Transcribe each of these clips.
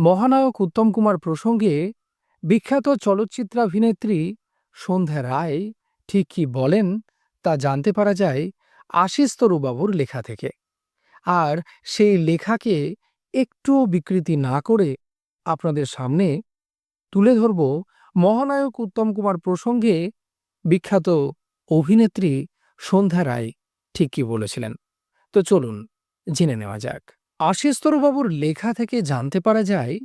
মহানায়ক উত্তম কুমার প্রসঙ্গে বিখ্যাত চলচ্চিত্রাভিনেত্রী সন্ধ্যা রায় ঠিক কি বলেন তা জানতে পারা যায় আশিস তরুবাবুর লেখা থেকে। আর সেই লেখাকে একটুও বিকৃতি না করে আপনাদের সামনে তুলে ধরব মহানায়ক উত্তম কুমার প্রসঙ্গে বিখ্যাত অভিনেত্রী সন্ধ্যা রায় ঠিক কি বলেছিলেন। তো চলুন, জেনে নেওয়া যাক। আশিস তরুবাবুর লেখা থেকে জানতে পারা যায়,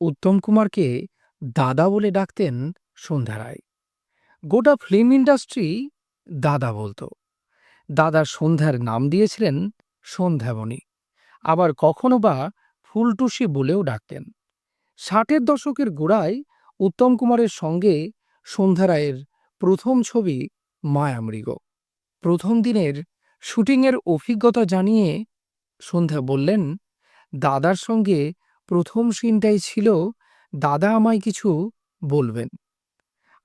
উত্তম কুমারকে দাদা বলে ডাকতেন সন্ধ্যা রায়। গোটা ফিল্ম ইন্ডাস্ট্রি দাদা বলতো। দাদা সন্ধ্যার নাম দিয়েছিলেন সন্ধ্যাবনী আবার কখনো বা ফুলটুসি বলেও ডাকতেন। ষাটের দশকের গোড়ায় উত্তম কুমারের সঙ্গে সন্ধ্যা রায়ের প্রথম ছবি মায়ামৃগ। প্রথম দিনের শুটিংয়ের অভিজ্ঞতা জানিয়ে সন্ধ্যা বললেন, দাদার সঙ্গে প্রথম সিনটাই ছিল, দাদা আমায় কিছু বলবেন।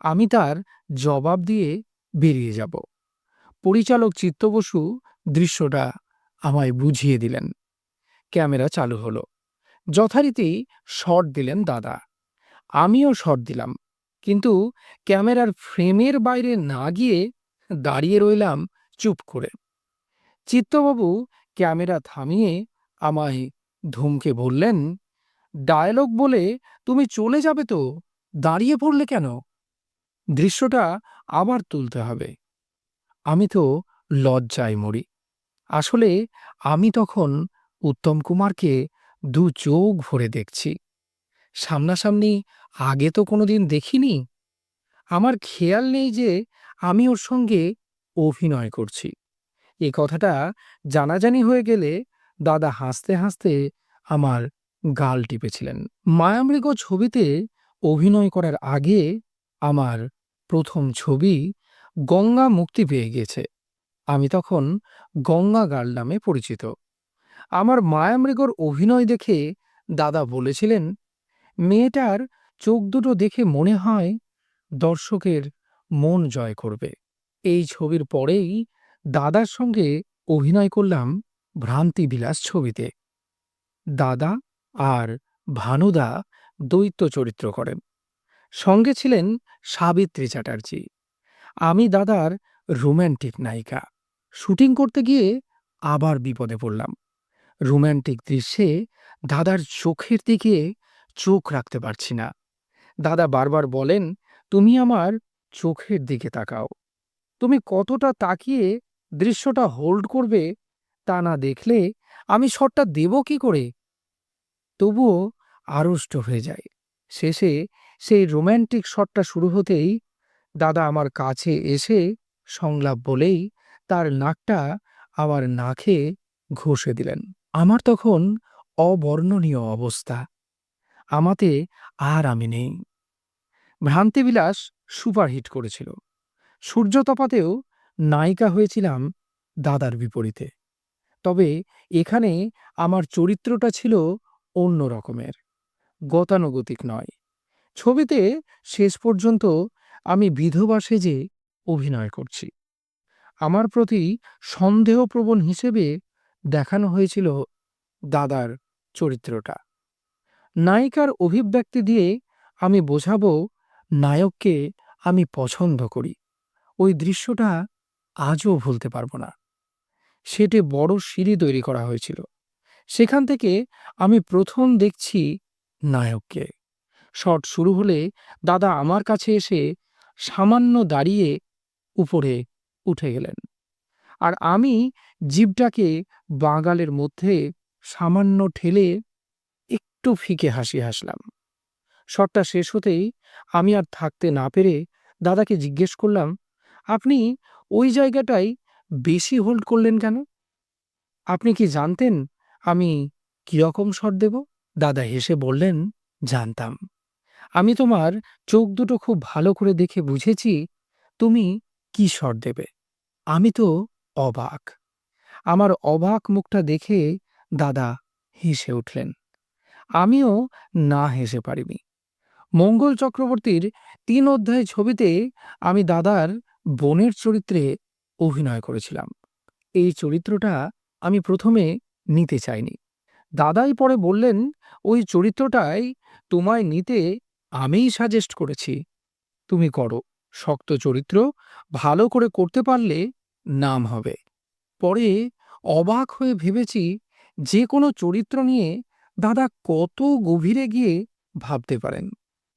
আমি তার জবাব দিয়ে বেরিয়ে যাব পরিচালক চিত্ত বসু দৃশ্যটা আমায় বুঝিয়ে দিলেন। ক্যামেরা চালু হলো। যথারীতি শট দিলেন দাদা। আমিও শট দিলাম। কিন্তু ক্যামেরার ফ্রেমের বাইরে না গিয়ে দাঁড়িয়ে রইলাম চুপ করে। চিত্তবাবু ক্যামেরা থামিয়ে আমায় ধমকে বললেন, ডায়লগ বলে তুমি চলে যাবে তো? দাঁড়িয়ে পড়লে কেন? দৃশ্যটা আবার তুলতে হবে। আমি তো লজ্জায় মরি। আসলে আমি তখন উত্তম কুমারকে দু চোখ ভরে দেখছি। সামনাসামনি আগে তো কোনোদিন দেখিনি। আমার খেয়াল নেই যে আমি ওর সঙ্গে অভিনয় করছি। এ কথাটা জানাজানি হয়ে গেলে দাদা হাসতে হাসতে আমার গাল টিপেছিলেন। মায়ামৃগ ছবিতে অভিনয় করার আগে আমার প্রথম ছবি গঙ্গা মুক্তি পেয়ে গেছে। আমি তখন গঙ্গা গার্ল নামে পরিচিত। আমার মায়ামৃগর অভিনয় দেখে দাদা বলেছিলেন, মেয়েটার চোখ দুটো দেখে মনে হয় দর্শকের মন জয় করবে। এই ছবির পরেই দাদার সঙ্গে অভিনয় করলাম ভ্রান্তিবিলাস ছবিতে। দাদা আর ভানুদা দ্বৈত চরিত্র করেন। সঙ্গে ছিলেন সাবিত্রী চ্যাটার্জি। আমি দাদার রোম্যান্টিক নায়িকা। শুটিং করতে গিয়ে আবার বিপদে পড়লাম। রোম্যান্টিক দৃশ্যে দাদার চোখের দিকে চোখ রাখতে পারছি না। দাদা বারবার বলেন, তুমি আমার চোখের দিকে তাকাও। তুমি কতটা তাকিয়ে দৃশ্যটা হোল্ড করবে তা না দেখলে আমি শটটা দেব কি করে? তবুও আড়ষ্ট হয়ে যায়। শেষে সেই রোম্যান্টিক শটটা শুরু হতেই দাদা আমার কাছে এসে সংলাপ বলেই তার নাকটা আমার নাকে ঘষে দিলেন। আমার তখন অবর্ণনীয় অবস্থা। আমাতে আর আমি নেই। ভ্রান্তিবিলাস সুপারহিট করেছিল। সূর্যতপাতেও নায়িকা হয়েছিলাম দাদার বিপরীতে। তবে এখানে আমার চরিত্রটা ছিল অন্য রকমের, গতানুগতিক নয়। ছবিতে শেষ পর্যন্ত আমি বিধবা সেজে অভিনয় করছি। আমার প্রতি সন্দেহপ্রবণ হিসেবে দেখানো হয়েছিল দাদার চরিত্রটা। নায়িকার অভিব্যক্তি দিয়ে আমি বোঝাবো নায়ককে আমি পছন্দ করি। ওই দৃশ্যটা আজও ভুলতে পারব না। সেটে বড় সিঁড়ি তৈরি করা হয়েছিল। সেখান থেকে আমি প্রথম দেখছি নায়ককে। শট শুরু হলে দাদা আমার কাছে এসে সামান্য দাঁড়িয়ে উপরে উঠে গেলেন। আর আমি জিভটাকে বাগালের মধ্যে সামান্য ঠেলে একটু ফিকে হাসি হাসলাম। শটটা শেষ হতেই আমি আর থাকতে না পেরে দাদাকে জিজ্ঞেস করলাম, আপনি ওই জায়গাটাই বেশি হোল্ড করলেন কেন? আপনি কি জানতেন আমি কীরকম শট দেব? দাদা হেসে বললেন, জানতাম। আমি তোমার চোখ দুটো খুব ভালো করে দেখে বুঝেছি তুমি কি শট দেবে। আমি তো অবাক। আমার অবাক মুখটা দেখে দাদা হেসে উঠলেন। আমিও না হেসে পারিনি। মঙ্গল চক্রবর্তীর তিন অধ্যায় ছবিতে আমি দাদার বোনের চরিত্রে অভিনয় করেছিলাম। এই চরিত্রটা আমি প্রথমে নিতে চাইনি। দাদাই পরে বললেন, ওই চরিত্রটাই তোমায় নিতে আমিই সাজেস্ট করেছি। তুমি করো। শক্ত চরিত্র, ভালো করে করতে পারলে নাম হবে। পরে অবাক হয়ে ভেবেছি যে কোনো চরিত্র নিয়ে দাদা কত গভীরে গিয়ে ভাবতে পারেন।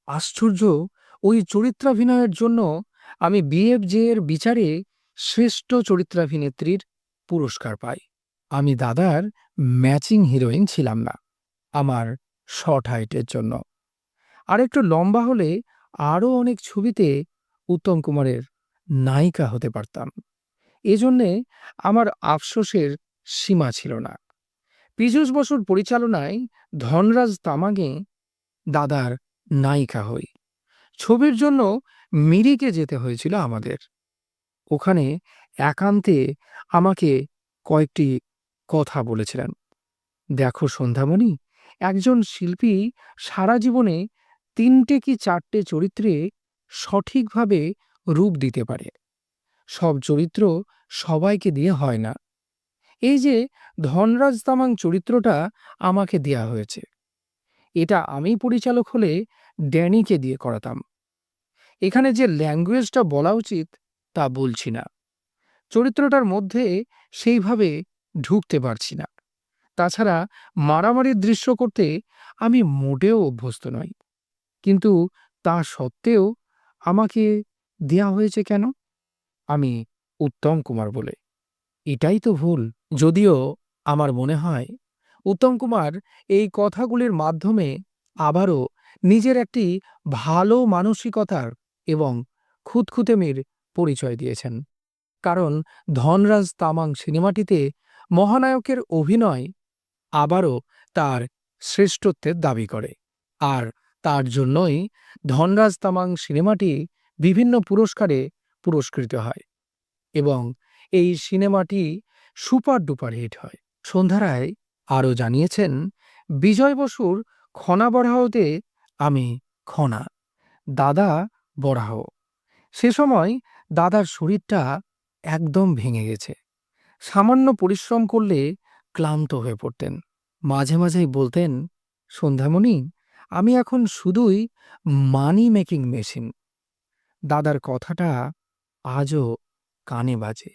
আশ্চর্য, ওই চরিত্রাভিনয়ের জন্য আমি বিএফজে এর বিচারে শ্রেষ্ঠ চরিত্রাভিনেত্রীর পুরস্কার পাই। আমি দাদার ম্যাচিং হিরোইন ছিলাম না, আমার শর্ট হাইটের জন্য। আর একটু লম্বা হলে আরও অনেক ছবিতে উত্তম কুমারের নায়িকা হতে পারতাম। এজন্যে আমার আফসোসের সীমা ছিল না। পীযূষ বসুর পরিচালনায় ধনরাজ তামাগে দাদার নায়িকা হই। ছবির জন্য মিরিকে যেতে হয়েছিল আমাদের। ওখানে একান্তে আমাকে কয়েকটি কথা বলেছিলেন। দেখো সন্ধ্যামণি, একজন শিল্পী সারা জীবনে তিনটে কি চারটে চরিত্রে সঠিকভাবে রূপ দিতে পারে? সব চরিত্র সবাইকে দিয়ে হয় না। এই যে ধনরাজ তামাং চরিত্রটা আমাকে দেয়া হয়েছে। এটা আমি পরিচালক হলে ড্যানিকে দিয়ে করাতাম। এখানে যে ল্যাঙ্গুয়েজটা বলা উচিত, তা বলছি না। চরিত্রটার মধ্যে সেইভাবে ঢুকতে পারছি না। তাছাড়া মারামারির দৃশ্য করতে আমি মোটেও অভ্যস্ত নই। কিন্তু তা সত্ত্বেও আমাকে দেয়া হয়েছে কেন? আমি উত্তম কুমার বলে। এটাই তো ভুল। যদিও আমার মনে হয়, উত্তম কুমার এই কথাগুলির মাধ্যমে আবারও নিজের একটি ভালো মানসিকতার এবং খুঁতখুঁতেমির পরিচয় দিয়েছেন। কারণ ধনরাজ তামাং সিনেমাটিতে মহানায়কের অভিনয় আবারও তার শ্রেষ্ঠত্বের দাবি করে। আর তার জন্যই ধনরাজ তামাং সিনেমাটি বিভিন্ন পুরস্কারে পুরস্কৃত হয় এবং এই সিনেমাটি সুপার ডুপার হিট হয়। সন্ধ্যারায় আরও জানিয়েছেন, বিজয় বসুর খনা বরাহতে আমি খনা, দাদা বরাহ সে সময় দাদার শরীরটা একদম ভেঙে গেছে। সামান্য পরিশ্রম করলে ক্লান্ত হয়ে পড়তেন। মাঝে মাঝেই বলতেন, সন্ধ্যামণি, আমি এখন শুধুই মানি মেকিং মেশিন দাদার কথাটা আজও কানে বাজে।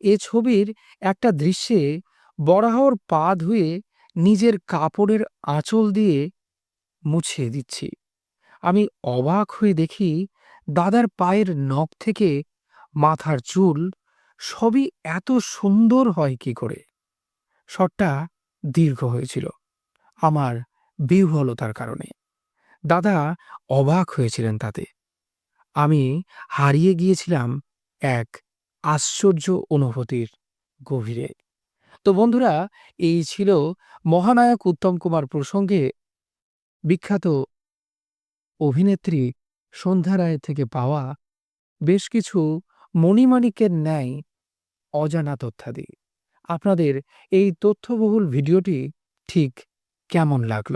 এ ছবির একটা দৃশ্যে বরাহর পা ধুয়ে নিজের কাপড়ের আঁচল দিয়ে মুছিয়ে দিচ্ছি। আমি অবাক হয়ে দেখি দাদার পায়ের নখ থেকে মাথার চুল সবই এত সুন্দর হয় কি করে। শটটা দীর্ঘ হয়েছিল আমার বিহ্বলতার কারণে। দাদা অবাক হয়েছিলেন তাতে। আমি হারিয়ে গিয়েছিলাম এক আশ্চর্য অনুভূতির গভীরে। তো বন্ধুরা, এই ছিল মহানায়ক উত্তম কুমার প্রসঙ্গে বিখ্যাত অভিনেত্রী সন্ধ্যা রায় থেকে পাওয়া বেশ কিছু মণিমাণিকের ন্যায় অজানা তথ্যাদি। আপনাদের এই তথ্যবহুল ভিডিওটি ঠিক কেমন লাগল?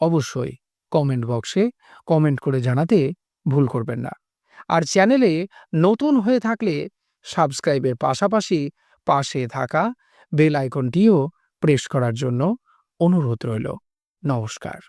অবশ্যই কমেন্ট বক্সে কমেন্ট করে জানাতে ভুল করবেন না। আর চ্যানেলে নতুন হয়ে থাকলে সাবস্ক্রাইবের পাশাপাশি পাশে থাকা বেল আইকনটিও প্রেস করার জন্য অনুরোধ রইল। নমস্কার।